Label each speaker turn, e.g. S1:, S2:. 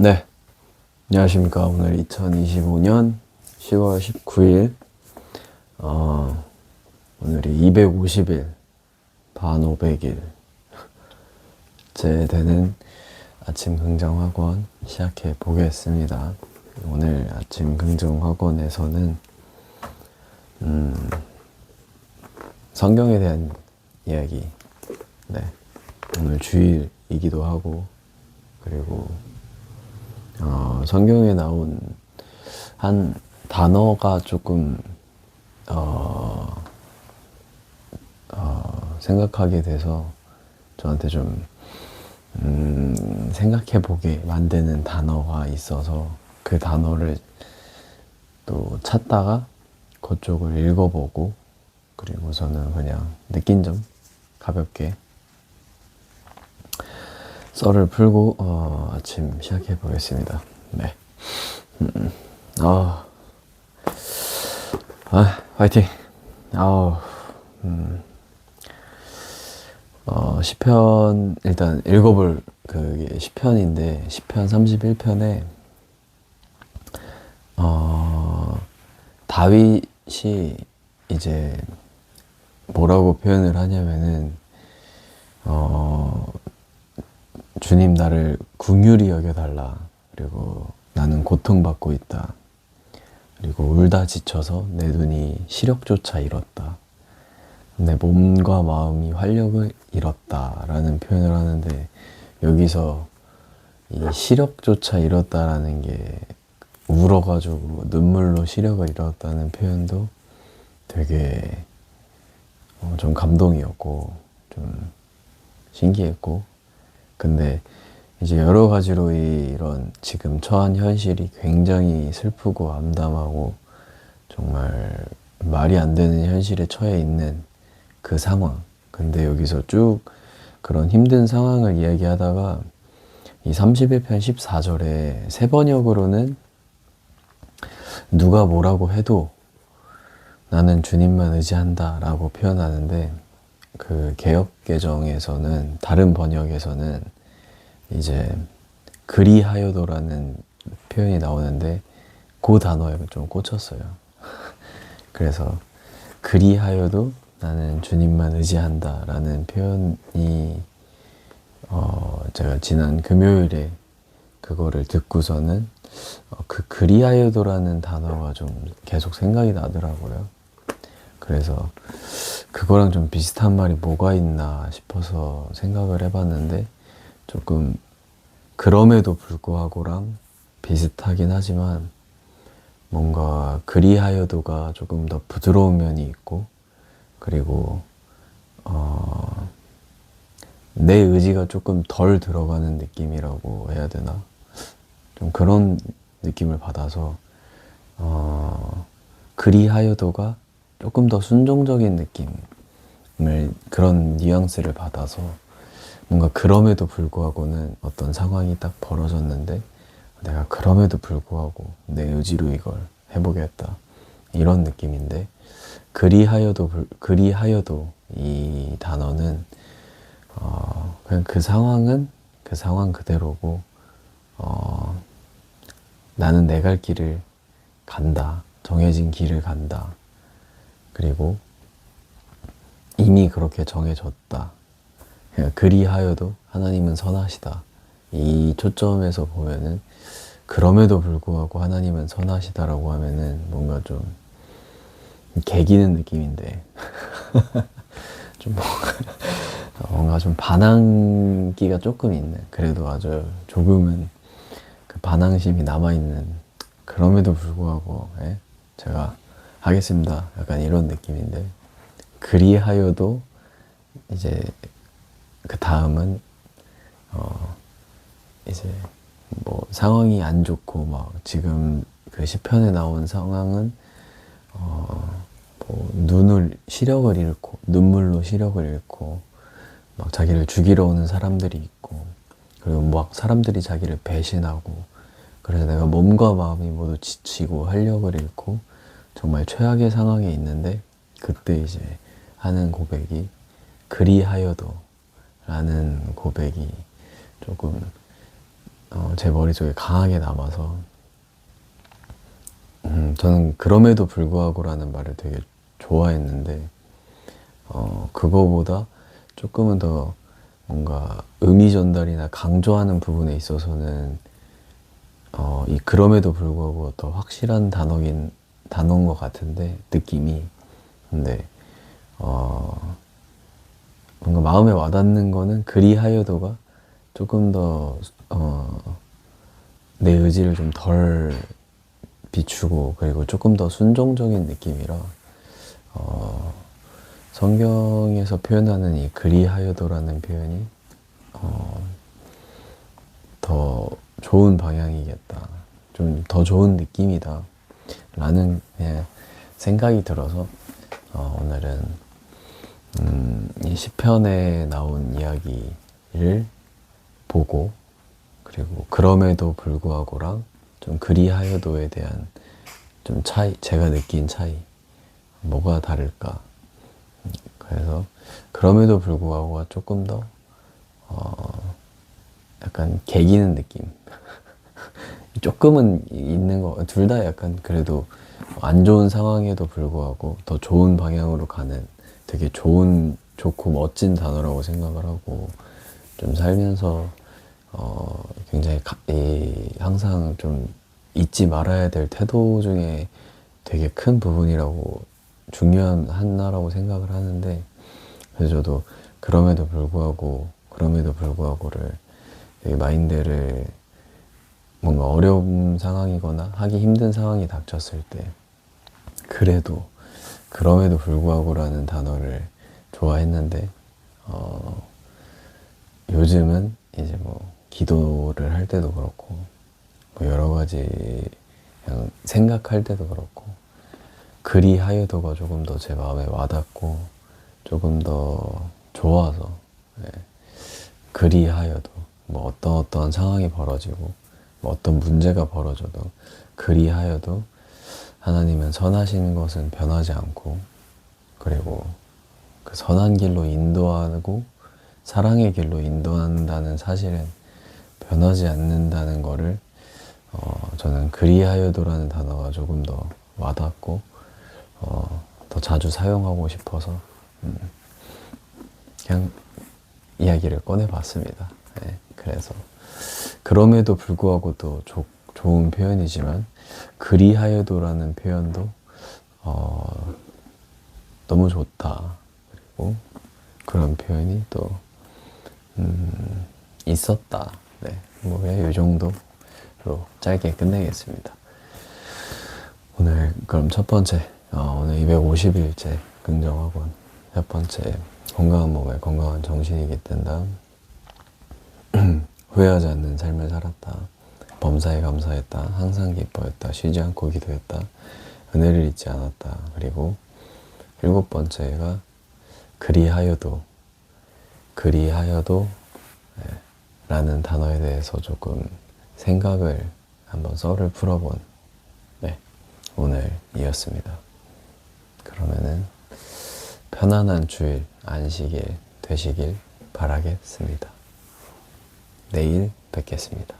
S1: 네. 안녕하십니까. 오늘 2025년 10월 19일, 어, 오늘이 250일, 반 500일, 제 되는 아침 긍정학원 시작해 보겠습니다. 오늘 아침 긍정학원에서는, 음, 성경에 대한 이야기, 네. 오늘 주일이기도 하고, 그리고 어, 성경에 나온 한 단어가 조금 어, 어, 생각하게 돼서 저한테 좀 음, 생각해 보게 만드는 단어가 있어서 그 단어를 또 찾다가 그쪽을 읽어보고 그리고서는 그냥 느낀 점 가볍게 썰을 풀고 어, 아침 시작해 보겠습니다. 네. 음, 음. 아, 아, 화이팅. 아우, 음. 어, 시편 일단 읽어볼 그게 시편인데 시편 31편에 어, 다윗이 이제 뭐라고 표현을 하냐면은 어, 주님 나를 궁휼히 여겨달라. 그리고 나는 고통받고 있다. 그리고 울다 지쳐서 내 눈이 시력조차 잃었다. 내 몸과 마음이 활력을 잃었다. 라는 표현을 하는데 여기서 이 시력조차 잃었다라는 게 울어가지고 눈물로 시력을 잃었다는 표현도 되게 어, 좀 감동이었고 좀 신기했고 근데 이제 여러 가지로 이- 이런 지금 처한 현실이 굉장히 슬프고 암담하고 정말 말이 안 되는 현실에 처해 있는 그 상황. 근데 여기서 쭉 그런 힘든 상황을 이야기하다가 이 31편 14절에 세 번역으로는 누가 뭐라고 해도 나는 주님만 의지한다 라고 표현하는데 그 개혁 개정에서는 다른 번역에서는 이제 그리하여도라는 표현이 나오는데 그 단어에 좀 꽂혔어요. 그래서 그리하여도 나는 주님만 의지한다라는 표현이 어 제가 지난 금요일에 그거를 듣고서는 어, 그 그리하여도라는 단어가 좀 계속 생각이 나더라고요. 그래서 그거랑 좀 비슷한 말이 뭐가 있나 싶어서 생각을 해봤는데 조금 그럼에도 불구하고랑 비슷하긴 하지만 뭔가 그리하여도가 조금 더 부드러운 면이 있고 그리고 어, 내 의지가 조금 덜 들어가는 느낌이라고 해야 되나? 좀 그런 느낌을 받아서 어, 그리하여도가 조금 더 순종적인 느낌을 그런 뉘앙스를 받아서 뭔가 그럼에도 불구하고는 어떤 상황이 딱 벌어졌는데 내가 그럼에도 불구하고 내 의지로 이걸 해보겠다. 이런 느낌인데 그리하여도 불- 그리하여도 이 단어는 어, 그냥 그 상황은 그 상황 그대로고 어, 나는 내 갈 길을 간다. 정해진 길을 간다 그리고 이미 그렇게 정해졌다. 그냥 그리하여도 하나님은 선하시다. 이 초점에서 보면은 그럼에도 불구하고 하나님은 선하시다라고 하면은 뭔가 좀 개기는 느낌인데 좀 뭔가, 뭔가 좀 반항기가 조금 있는 그래도 아주 조금은 그 반항심이 남아있는 그럼에도 불구하고 예? 제가 하겠습니다. 약간 이런 느낌인데 그리하여도 이제 그 다음은 어 이제 뭐 상황이 안 좋고 막 지금 그 시편에 나온 상황은 어뭐 눈을 시력을 잃고 눈물로 시력을 잃고 막 자기를 죽이러 오는 사람들이 있고 그리고 막 사람들이 자기를 배신하고 그래서 내가 몸과 마음이 모두 지치고 활력을 잃고 정말 최악의 상황에 있는데 그때 이제 하는 고백이 그리하여도 라는 고백이 조금 어, 제 머릿속에 강하게 남아서 음, 저는 그럼에도 불구하고라는 말을 되게 좋아했는데 어, 그거보다 조금은 더 뭔가 의미 전달이나 강조하는 부분에 있어서는 어, 이 그럼에도 불구하고 더 확실한 단어긴 단어인 것 같은데 느낌이 근데 어, 뭔가 마음에 와닿는 거는 그리하여도가 조금 더 어, 내 의지를 좀 덜 비추고 그리고 조금 더 순종적인 느낌이라 어, 성경에서 표현하는 이 그리하여도라는 표현이 어, 더 좋은 방향이겠다. 좀 더 좋은 느낌이다. 라는 그냥 생각이 들어서 어, 오늘은 음, 이 시편에 나온 이야기를 보고 그리고 그럼에도 불구하고랑 좀 그리하여도에 대한 좀 차이, 제가 느낀 차이, 뭐가 다를까. 그래서 그럼에도 불구하고가 조금 더 어, 약간 개기는 느낌. 조금은 있는 거, 둘 다 약간 그래도 안 좋은 상황에도 불구하고 더 좋은 방향으로 가는 되게 좋은, 좋고 멋진 단어라고 생각을 하고 좀 살면서 어, 굉장히 가, 이, 항상 좀 잊지 말아야 될 태도 중에 되게 큰 부분이라고 중요한 하나라고 생각을 하는데 그래서 저도 그럼에도 불구하고 그럼에도 불구하고를 마인드를 뭔가 어려운 상황이거나 하기 힘든 상황이 닥쳤을 때 그래도 그럼에도 불구하고라는 단어를 좋아했는데 어, 요즘은 이제 뭐 기도를 할 때도 그렇고 뭐 여러 가지 그냥 생각할 때도 그렇고 그리하여도가 조금 더 제 마음에 와닿고 조금 더 좋아서 예. 그리하여도 뭐 어떤 어떤 상황이 벌어지고 뭐 어떤 문제가 벌어져도 그리하여도 하나님은 선하신 것은 변하지 않고 그리고 그 선한 길로 인도하고 사랑의 길로 인도한다는 사실은 변하지 않는다는 거를 어, 저는 그리하여도라는 단어가 조금 더 와닿고 어, 더 자주 사용하고 싶어서 음, 그냥 이야기를 꺼내봤습니다. 네, 그래서 그럼에도 불구하고 또 조, 좋은 표현이지만 그리하여도라는 표현도 어, 너무 좋다. 그리고 그런 표현이 또 음, 있었다. 네, 뭐 그냥 이 정도로 짧게 끝내겠습니다. 오늘 그럼 첫 번째 어, 오늘 250일째 긍정학원 첫 번째 건강한 몸에 건강한 정신이기 땐다 후회하지 않는 삶을 살았다. 범사에 감사했다. 항상 기뻐했다. 쉬지 않고 기도했다. 은혜를 잊지 않았다. 그리고 일곱 번째가 그리하여도 그리하여도 예, 라는 단어에 대해서 조금 생각을 한번 썰을 풀어본 네, 오늘이었습니다. 그러면은 편안한 주일 안식일 되시길 바라겠습니다. 내일 뵙겠습니다.